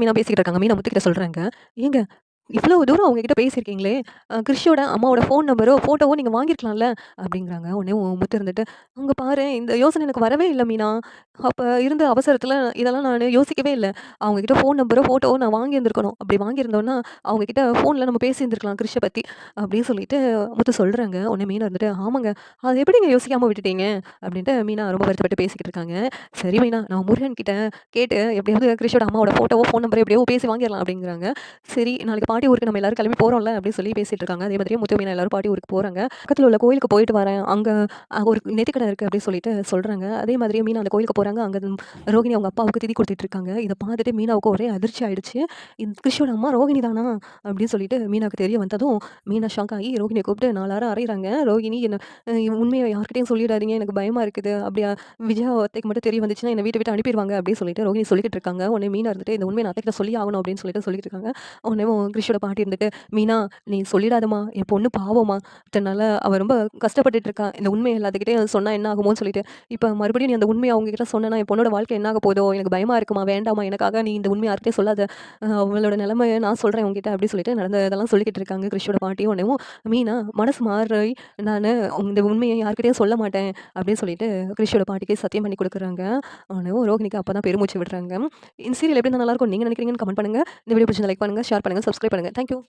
மீனா பேசிக்கிட்டு இருக்காங்க. மீனா முத்துக்கிட்ட சொல்றாங்க. "ஏங்க இவ்வளோ தூரம் அவங்ககிட்ட பேசியிருக்கீங்களே! கிறிஷோட அம்மாவோட ஃபோன் நம்பரோ, ஃபோட்டோவோ நீங்கள் வாங்கியிருக்கலாம்ல?" அப்படிங்கிறாங்க. உடனே முத்து இருந்துட்டு, அங்கே பாரு இந்த யோசனை எனக்கு வரவே இல்லை மீனா. அப்போ இருந்த அவசரத்தில் இதெல்லாம் நான் யோசிக்கவே இல்லை அவங்கக்கிட்ட ஃபோன் நம்பரோ, ஃபோட்டோவோ நான் வாங்கியிருந்துருக்கணும் அப்படி வாங்கியிருந்தோன்னா அவங்கக்கிட்ட ஃபோனில் நம்ம பேசியிருந்துருக்கலாம் கிறிஷை பற்றி அப்படின்னு சொல்லிட்டு முத்து சொல்கிறாங்க உடனே மீனா இருந்துட்டு, "ஆமாங்க. அது எப்படிங்க யோசிக்காமல் விட்டுட்டீங்க?" அப்படின்ட்டு மீனா ரொம்ப வருத்தப்பட்டு பேசிக்கிட்டு இருக்காங்க. "சரி மீனா, நான் முருகன் கிட்ட கேட்டு எப்படியாவது கிறிஷோட அம்மாவோட ஃபோட்டோவோ, ஃபோன் நம்பரோ எப்படியோ பேசி வாங்கிடலாம் அப்படிங்கிறாங்க. சரி நாளைக்கு பாட்டி ஊருக்கு நம்ம எல்லாரும் கிளம்பி போகிறோம்ல அப்படின்னு சொல்லி பேசிட்டு இருக்காங்க. அதே மாதிரி முத்து, மீனா எல்லாரும் பாட்டி ஊருக்கு போகிறாங்க பக்கத்தில் உள்ள கோயிலுக்கு போயிட்டு வரேன். அங்கே அ ஒரு நெத்திக்கடை இருக்குது அப்படின்னு சொல்லிட்டு சொல்கிறாங்க அதே மாதிரியே மீனா அந்த கோயிலுக்கு போகிறாங்க அங்கே ரோகிணி அவங்க அப்பாவுக்கு திதி கொடுத்துட்டு இருக்காங்க. இதை பார்த்துட்டு மீனாவுக்கு ஒரே அதிர்ச்சி ஆயிடுச்சு. "இந்த கிருஷ்ணோட அம்மா ரோகிணி தானா?" அப்படின்னு சொல்லிட்டு மீனாவுக்கு தெரிய வந்ததும், மீனா ஷாக் ஆகி ரோகிணியை கூப்பிட்டு நாலாயிரம் அறையிறாங்க. "ரோகிணி என்ன உண்மையை யார்கிட்டையும் சொல்லிடாதீங்க. எனக்கு பயமாக இருக்குது. அப்படியா விஜயா அத்தைக்கு மட்டும் தெரிய வந்துச்சுன்னா, என்னை வீட்ட விட்டு அனுப்பிடுவாங்க அப்படின்னு சொல்லிட்டு ரோகிணி சொல்லிக்கிட்டு இருக்காங்க. உடனே மீனா இருந்துட்டு, "இந்த உண்மையை நான் சொல்லி ஆகணும்." அப்படின்னு சொல்லிட்டு சொல்லிட்டு இருக்காங்க. கிருஷ்ண கிறிஷோட பாட்டி இருந்துட்டு, "மீனா நீ சொல்லிடாதம்மா. என் பொண்ணு பாவம்மா. அதனால நாளா அவ ரொம்ப கஷ்டப்பட்டுட்டு இருக்கா. இந்த உண்மைய எல்லாத்துக்கிட்டே சொன்னா என்ன ஆகுமோன்னு சொல்லிட்டு, இப்போ மறுபடியும் நீ அந்த உண்மையை அவங்க கிட்ட சொன்னேன்னா, என் பொண்ணோட வாழ்க்கை என்ன ஆக போதோ? எனக்கு பயமா இருக்குமா வேண்டாமா எனக்காக நீ இந்த உண்மை யார்கிட்டே சொல்லாத. அவங்களோட அவளோட நான் சொல்றேன் உங்ககிட்ட அப்படின்னு சொல்லிட்டு நடந்ததெல்லாம் சொல்லிக்கிட்டு இருக்காங்க கிறிஷோட பாட்டி. உடனே மீனா மனசு மாறி, நான் இந்த உண்மையை யார்கிட்டயும் சொல்ல மாட்டேன்." அப்படின்னு சொல்லிட்டு கிறிஷோட பாட்டிக்கு சத்தியம் பண்ணி குடுக்குறாங்க. உடனேவும் ரோகிணிக்கு அப்பதான் பெருமூச்சு விடுறாங்க. இந்த சீரியல் எப்படி நல்லாயிருக்கும் நீங்கள் நீங்க நினைக்கிறீங்கன்னு கமெண்ட் பண்ணுங்க. இந்த வீடியோ பிடிச்சி லைக் பண்ணுங்கள் ஷேர் பண்ணுங்கள் சப்ஸ்கிரைப் பண்ணுங்க. Thank you.